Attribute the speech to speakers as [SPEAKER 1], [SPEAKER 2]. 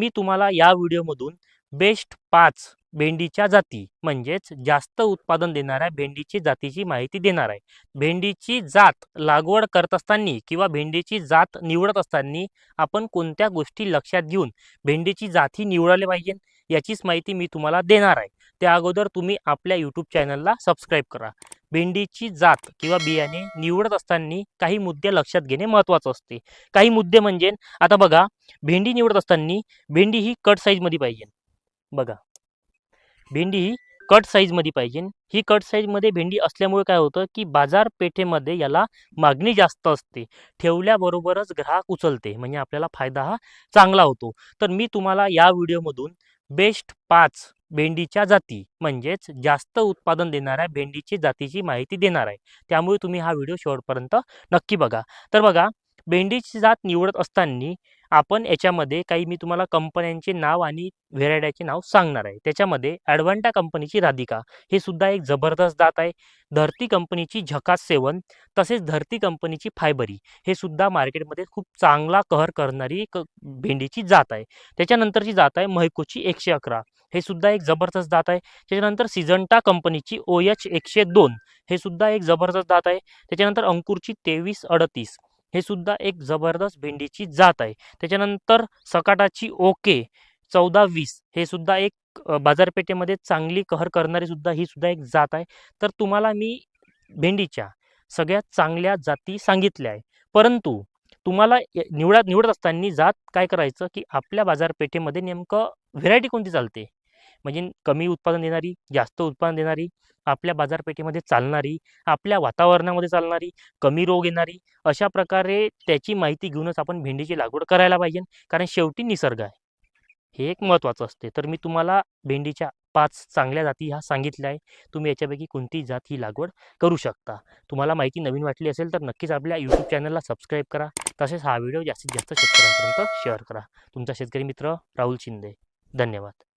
[SPEAKER 1] मी तुम्हाला या व्हिडिओमधून बेस्ट पाच भेंडीच्या जाती म्हणजेच जास्त उत्पादन देणाऱ्या भेंडीची जातीची माहिती देणार आहे. भेंडीची जात लागवड करत असताना किंवा भेंडीची जात निवडत असताना आपण कोणत्या गोष्टी लक्षात घेऊन भेंडीची जाती निवडायला पाहिजे याचीच माहिती मी तुम्हाला देणार आहे. त्या अगोदर तुम्ही आपल्या यूट्यूब चॅनलला सबस्क्राईब करा. भेंडीची जात किंवा बियाणे निवडत असताना काही मुद्दे लक्षात घेणे महत्त्वाचं असते. काही मुद्दे म्हणजे आता बघा भेंडी निवडत असताना भेंडी ही कट साईजमध्ये पाहिजे. बघा. भेंडी ही कट साईजमध्ये पाहिजे. ही कट साईजमध्ये भेंडी असल्यामुळे काय होतं की बाजारपेठेमध्ये याला मागणी जास्त असते. ठेवल्याबरोबरच ग्राहक उचलते. म्हणजे आपल्याला फायदा हा चांगला होतो. तर मी तुम्हाला या व्हिडिओमधून बेस्ट पाच भेंडीच्या जाती म्हणजेच जास्त उत्पादन देणाऱ्या भेंडीची जातीची माहिती देणार आहे. त्यामुळे तुम्ही हा व्हिडिओ शेवटपर्यंत नक्की बघा. तर बघा भेंडीची जात निवडत असताना आपण याच्यामध्ये काही मी तुम्हाला कंपन्यांचे नाव आणि व्हेरायट्याचे नाव सांगणार आहे. त्याच्यामध्ये ॲडव्हान्टा कंपनीची राधिका हे सुद्धा एक जबरदस्त दात आहे. धरती कंपनीची झकास सेवन तसेच धरती कंपनीची फायबरी हे सुद्धा मार्केटमध्ये खूप चांगला कहर करणारी क भेंडीची जात आहे. त्याच्यानंतरची जात आहे महकोची एकशे अकरा हे सुद्धा एक जबरदस्त दात आहे. त्याच्यानंतर सिझंटा कंपनीची ओ एच एकशे दोन हे सुद्धा एक जबरदस्त दात आहे. त्याच्यानंतर अंकुरची तेवीस अडतीस हे सुद्धा एक जबरदस्त भेंडीची जात आहे. त्याच्यानंतर सकाटाची ओके चौदा वीस हे सुद्धा एक बाजारपेठेमध्ये चांगली कहर करणारी सुद्धा ही सुद्धा एक जात आहे. तर तुम्हाला मी भेंडीच्या सगळ्यात चांगल्या जाती सांगितल्या आहे. परंतु तुम्हाला निवडा निवडत निवडत असताना जात काय करायचं? की आपल्या बाजारपेठेमध्ये नेमकं व्हेरायटी कोणती चालते? म्हणजे कमी उत्पादन देणारी जास्त उत्पादन देणारी आपल्या बाजारपेठेमध्ये चालणारी आपल्या वातावरणामध्ये चालणारी कमी रोग येणारी अशा प्रकारे त्याची माहिती घेऊनच आपण भेंडीची लागवड करायला पाहिजे. कारण शेवटी निसर्ग आहे. हे एक महत्त्वाचं असते. तर मी तुम्हाला भेंडीच्या पाच चांगल्या जाती ह्या सांगितल्या आहे तुम्ही याच्यापैकी कोणती जात ही लागवड करू शकता. तुम्हाला माहिती नवीन वाटली असेल तर नक्कीच आपल्या यूट्यूब चॅनलला सबस्क्राईब करा. तसेच हा व्हिडिओ जास्तीत जास्त शेतकऱ्यांपर्यंत शेअर करा. तुमचा शेतकरी मित्र राहुल शिंदे. धन्यवाद.